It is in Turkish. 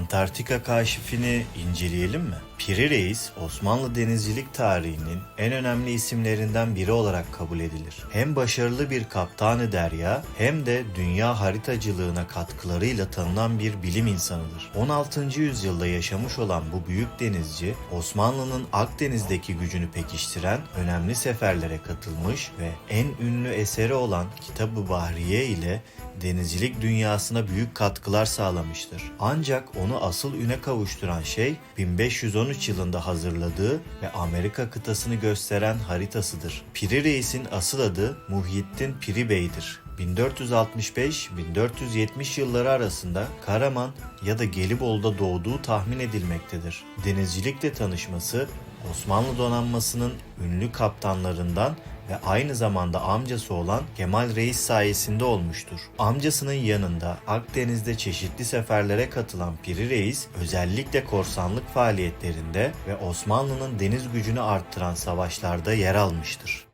Antarktika kaşifini inceleyelim mi? Piri Reis, Osmanlı denizcilik tarihinin en önemli isimlerinden biri olarak kabul edilir. Hem başarılı bir kaptanı derya hem de dünya haritacılığına katkılarıyla tanınan bir bilim insanıdır. 16. yüzyılda yaşamış olan bu büyük denizci, Osmanlı'nın Akdeniz'deki gücünü pekiştiren önemli seferlere katılmış ve en ünlü eseri olan Kitab-ı Bahriye ile denizcilik dünyasına büyük katkılar sağlamıştır. Ancak onu asıl üne kavuşturan şey 1513 yılında hazırladığı ve Amerika kıtasını gösteren haritasıdır. Piri Reis'in asıl adı Muhyiddin Piri Bey'dir. 1465-1470 yılları arasında Karaman ya da Gelibolu'da doğduğu tahmin edilmektedir. Denizcilikle tanışması Osmanlı donanmasının ünlü kaptanlarından ve aynı zamanda amcası olan Kemal Reis sayesinde olmuştur. Amcasının yanında Akdeniz'de çeşitli seferlere katılan Piri Reis özellikle korsanlık faaliyetlerinde ve Osmanlı'nın deniz gücünü arttıran savaşlarda yer almıştır.